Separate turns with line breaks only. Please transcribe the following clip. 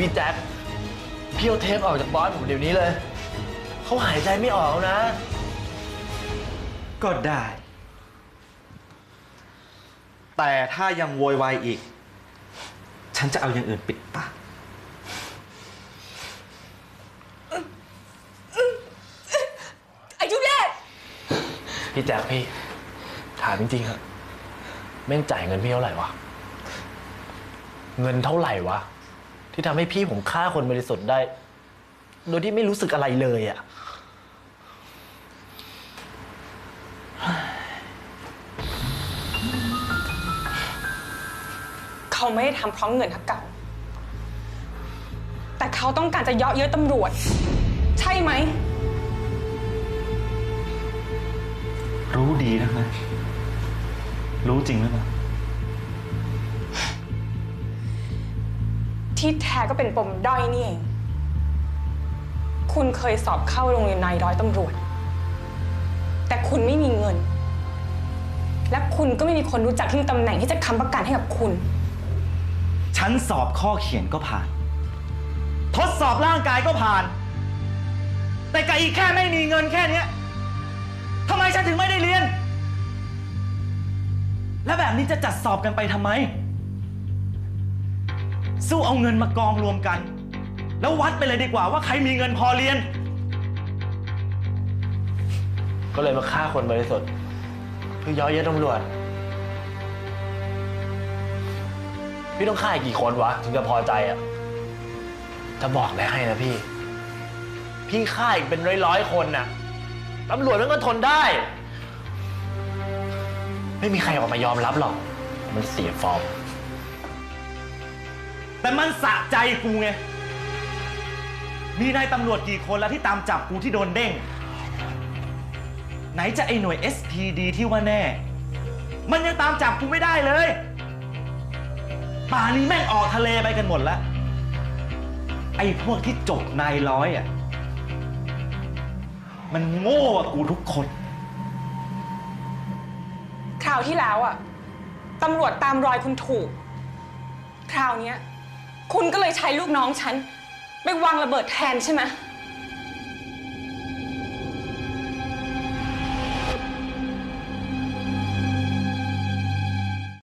พี่แจ็คพี่เอาเทปออกจากบอสผมเดี๋ยวนี้เลย เขาหายใจไม่ออกแล้วนะ
ก็ได้ แต่ถ้ายังโวยวายอีก ฉันจะเอาอย่างอื่นปิดปาก
ไอ้ทุเรศ
พี่แจ็คพี่ ถามจริงๆอะแม่งจ่ายเงินพี่เท่าไหร่วะ เงินเท่าไหร่วะ ที่ทำให้พี่ผมฆ่าคนบริสุทธิ์ได้ โดยที่ไม่รู้สึกอะไรเลยอะ
เขาไม่ได้ทำเพราะเงินทักเก่า แต่เขาต้องการจะเยาะเย้ยตำรวจ ใช่ไหม
รู้ดีนะนะ รู้จริงหรือเปล่า
ที่แท้ก็เป็นปมด้อยนี่เอง คุณเคยสอบเข้าโรงเรียนนายร้อยตำรวจ แต่คุณไม่มีเงิน และคุณก็ไม่มีคนรู้จักที่มีตำแหน่งที่จะค้ำประกันให้กับคุณ
ฉันสอบข้อเขียนก็ผ่าน ทดสอบร่างกายก็ผ่าน แต่กับอีกแค่ไม่มีเงินแค่เนี้ยทำไมฉันถึงไม่ได้เรียน และแบบนี้จะจัดสอบกันไปทำไม สู้เอาเงินมากองรวมกัน แล้ววัดไปเลยดีกว่าว่าใครมีเงินพอเรียน
ก็เลยมาฆ่าคนบริสุทธิ์เพื่อย้อยเย้ยตำรวจ พี่ต้องฆ่าอีกกี่คนวะ ถึงจะพอใจอะ จะบอกได้ให้นะพี่ พี่ฆ่าอีกเป็นร้อยๆคนน่ะตำรวจมันก็ทนได้ ไม่มีใครออกมายอมรับหรอก มันเสียฟอร์ม
แต่มันสะใจกูไง มีนายตำรวจกี่คนแล้วที่ตามจับกูที่โดนเด้ง ไหนจะไอ้หน่วย SPD ที่ว่าแน่ มันยังตามจับกูไม่ได้เลย ป่านี้แม่งออกทะเลไปกันหมดแล้ว ไอ้พวกที่จบนายร้อยอะ มันโง่กว่ากูทุกคน
คราวที่แล้วอะตำรวจตามรอยคุณถูก คราวเนี้ย คุณก็เลยใช้ลูกน้องฉัน ไปวางระเบิดแทนใช่ไหม